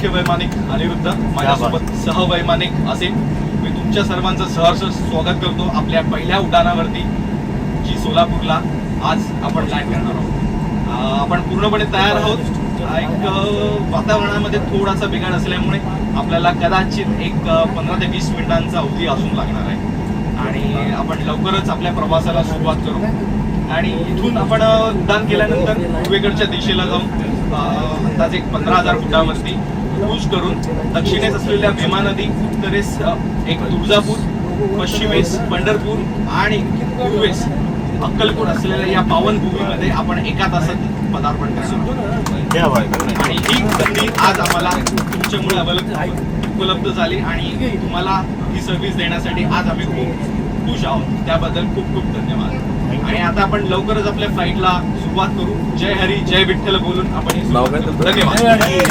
मुख्य वैमानिक अनिरुद्ध माझ्यासोबत सहवैमानिक असेल मी तुमच्या सर्वांचं सहर्ष स्वागत करतो आपल्या पहिल्या उड्डाणावरती जी सोलापूरला आज आपण लँड करणार आहोत. आपण पूर्णपणे तयार आहोत. एक वातावरणामध्ये थोडासा बिघाड असल्यामुळे आपल्याला कदाचित एक पंधरा ते वीस मिनिटांचा अवधी असून लागणार आहे. आणि आपण लवकरच आपल्या प्रवासाला सुरुवात करू. आणि इथून आपण उड्डाण केल्यानंतर पूर्वेकडच्या दिशेला जाऊन अंदाजे एक पंधरा हजार फुटावरती. क्रूज करून दक्षिणेस असलेल्या भीमा नदी उत्तरेस एक तुळजापूर पश्चिमेस पंढरपूर आणि पूर्वेस अक्कलकोट असलेल्या या पावनभूमीमध्ये आपण एका तासात पदार्पण करणार. आणि ही संधी आज आम्हाला तुमच्यामुळे अवलंब उपलब्ध झाली आणि तुम्हाला ही सर्व्हिस देण्यासाठी आज आम्ही खूप खुश आहोत. त्याबद्दल खूप खूप धन्यवाद. आणि आता आपण लवकरच आपल्या फ्लाईटला सुरुवात करू. जय हरी जय विठ्ठल बोलून आपण. धन्यवाद.